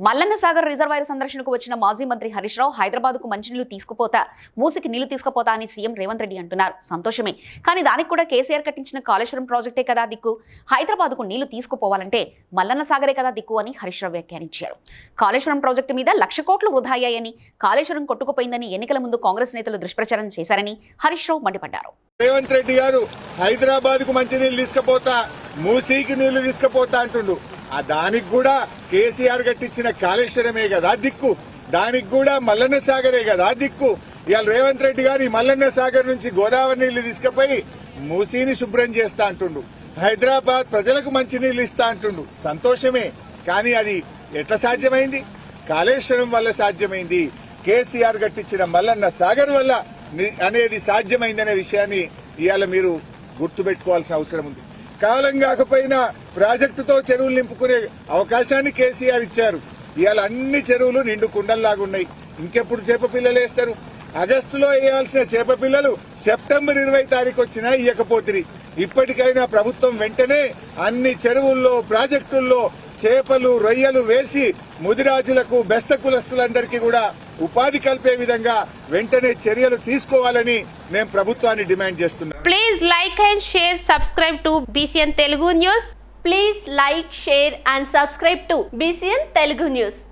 Mallanna Sagar reservoir సందర్శనకు వచ్చిన మాజీ మంత్రి హరీష్ రావు హైదరాబాద్కు మంచినీళ్ళు తీసుకుపోతా మూసికి నీళ్ళు తీసుకుపోతా అని సీఎం రేవంత్ రెడ్డి అంటున్నారు. సంతోషమే. కానీ దానికి కూడా కేసీఆర్ కట్టించిన కాళేశ్వరం ప్రాజెక్టే కదా దిక్కు. హైదరాబాద్కు నీళ్ళు తీసుకుపోవాలంటే మల్లన్న సాగరే కదా దిక్కు అని హరీష్ రావు వ్యాఖ్యానించారు. కాళేశ్వరం ప్రాజెక్టు మీద లక్ష కోట్లు వృధా అయ్యాయని కాళేశ్వరం కొట్టుకుపోయిందని ఎన్నికల ముందు కాంగ్రెస్ నేతలు దుష్ప్రచారం చేశారని హరీష్ రావు మండిపడ్డారు. రేవంత్ రెడ్డి గారు హైదరాబాద్కు మంచి నీళ్ళు తీసుకుపోతా మూసీకి నీళ్ళు తీసుకుపోతా అంటుండు. ఆ దానికి కూడా కేసీఆర్ కట్టించిన కాళేశ్వరమే కదా దిక్కు. దానికి కూడా మల్లన్న సాగరే కదా దిక్కు. ఇవాళ రేవంత్ రెడ్డి గారు మల్లన్న సాగర్ నుంచి గోదావరి నీళ్ళు తీసుకుపోయి మూసీని శుభ్రం చేస్తా అంటుండు. హైదరాబాద్ ప్రజలకు మంచి నీళ్ళు ఇస్తా అంటుండు. సంతోషమే. కానీ అది ఎట్లా సాధ్యమైంది? కాళేశ్వరం వల్ల సాధ్యమైంది. కేసీఆర్ కట్టించిన మల్లన్న సాగర్ వల్ల అనేది సాధ్యమైందనే విషయాన్ని ఇవాళ మీరు గుర్తుపెట్టుకోవాల్సిన అవసరం ఉంది. కాలం కాకపోయినా ప్రాజెక్టుతో చెరువులు నింపుకునే అవకాశాన్ని కేసీఆర్ ఇచ్చారు. ఇవాళ అన్ని చెరువులు నిండు కుండల్లాగున్నాయి. ఇంకెప్పుడు చేప పిల్లలు వేస్తారు? ఆగస్టులో వేయాల్సిన చేప పిల్లలు సెప్టెంబర్ ఇరవై తారీఖు వచ్చినా ఇయ్యకపోతుంది ఇప్పటికైనా ప్రభుత్వం వెంటనే అన్ని చెరువుల్లో ప్రాజెక్టుల్లో చేపలు రొయ్యలు వేసి ముదిరాజులకు బెస్త కులస్తులందరికీ కూడా ఉపాధి కల్పే విధంగా వెంటనే చర్యలు తీసుకోవాలని మేము ప్రభుత్వాన్ని డిమాండ్ చేస్తున్నాం. Please like and share subscribe to BCN Telugu news please like share and subscribe to BCN Telugu news